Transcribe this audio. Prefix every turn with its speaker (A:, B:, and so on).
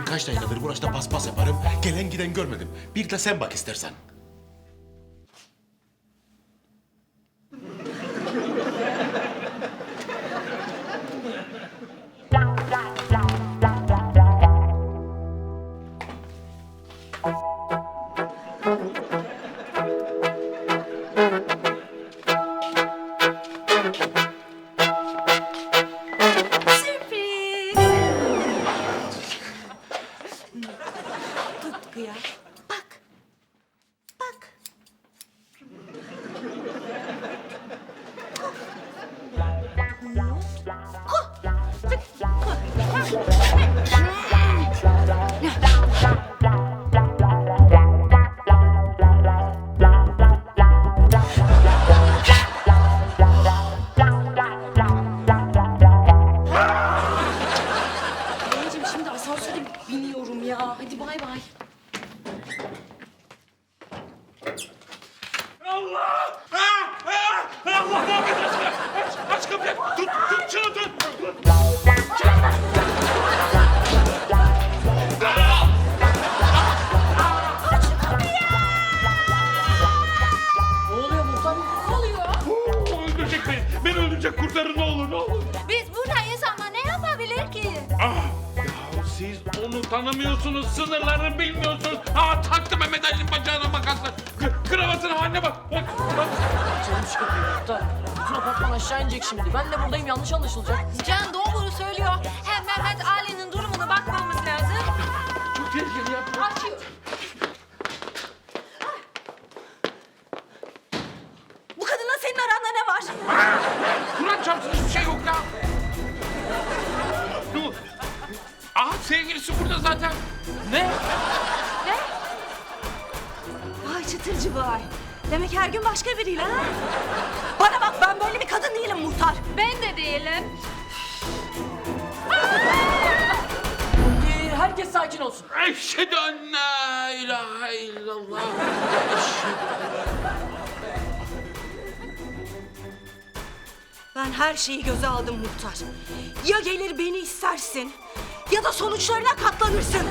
A: Kaç dakikadır burası paspas yaparım. Gelen giden görmedim. Bir de sen bak istersen.
B: Asansöre biniyorum ya. Hadi bay bay.
C: Allah! Ah! Ah! Allah aşkına! Aç, aç kapıyı! Tut, tut tut! tut. Siz onu tanımıyorsunuz, sınırlarını bilmiyorsunuz. Ha taktı Mehmet Ali'nin bacağına makasla. K- kravatın haline bak. Bak, bak.
B: Canım muhtar. Bütün apartman aşağı inecek şimdi. Ben de buradayım yanlış anlaşılacak.
D: Can
C: Sevgilisi burada zaten.
B: Ne?
D: Ne? Vay çıtırcı vay. Demek her gün başka biriyle ha? Bana bak ben böyle bir kadın değilim muhtar. Ben de değilim.
B: Ee, herkes sakin olsun.
C: Eşhedü en la ilahe illallah.
D: Ben her şeyi göze aldım muhtar. Ya gelir beni istersin ya da sonuçlarına katlanırsın.